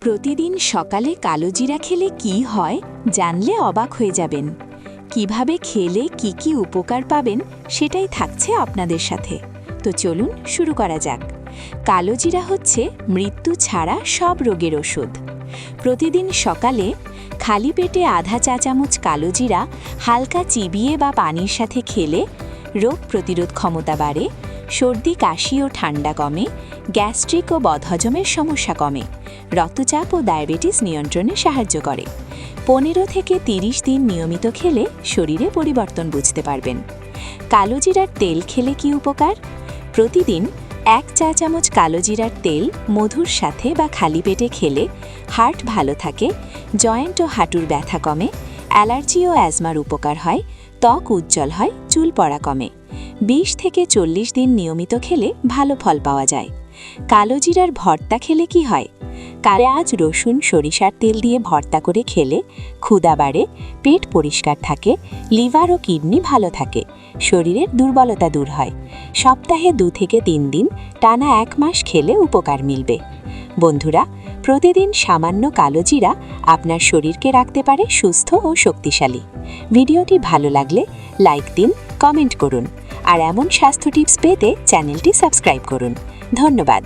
প্রতিদিন সকালে কালোজিরা খেলে কি হয় জানলে অবাক হয়ে যাবেন। কীভাবে খেলে কি কি উপকার পাবেন সেটাই থাকছে আপনাদের সাথে। তো চলুন শুরু করা যাক। কালোজিরা হচ্ছে মৃত্যু ছাড়া সব রোগের ওষুধ। প্রতিদিন সকালে খালি পেটে আধা চা চামচ কালোজিরা হালকা চিবিয়ে বা পানির সাথে খেলে রোগ প্রতিরোধ ক্ষমতা বাড়ে সর্দি, কাশি ও ঠান্ডা কমে, গ্যাস্ট্রিক ও বদহজমের সমস্যা কমে, রক্তচাপ ও ডায়াবেটিস নিয়ন্ত্রণে সাহায্য করে। পনেরো থেকে তিরিশ দিন নিয়মিত খেলে শরীরে পরিবর্তন বুঝতে পারবেন। কালোজিরার তেল খেলে কি উপকার? প্রতিদিন এক চা চামচ কালোজিরার তেল মধুর সাথে বা খালি পেটে খেলে হার্ট ভালো থাকে, জয়েন্ট ও হাঁটুর ব্যথা কমে, অ্যালার্জি ও অ্যাজমার উপকার হয়, ত্বক উজ্জ্বল হয়, চুল পড়া কমে। বিশ থেকে চল্লিশ দিন নিয়মিত খেলে ভালো ফল পাওয়া যায়। কালোজিরার ভর্তা খেলে কি হয়? পেঁয়াজ, রসুন, সরিষার তেল দিয়ে ভর্তা করে খেলে ক্ষুদা বাড়ে, পেট পরিষ্কার থাকে, লিভার ও কিডনি ভালো থাকে, শরীরের দুর্বলতা দূর হয়। সপ্তাহে দু থেকে তিন দিন টানা এক মাস খেলে উপকার মিলবে। বন্ধুরা, প্রতিদিন সামান্য কালোজিরা আপনার শরীরকে রাখতে পারে সুস্থ ও শক্তিশালী। ভিডিওটি ভালো লাগলে লাইক দিন, কমেন্ট করুন। আর এমন স্বাস্থ্য টিপস পেতে চ্যানেলটি সাবস্ক্রাইব করুন। ধন্যবাদ।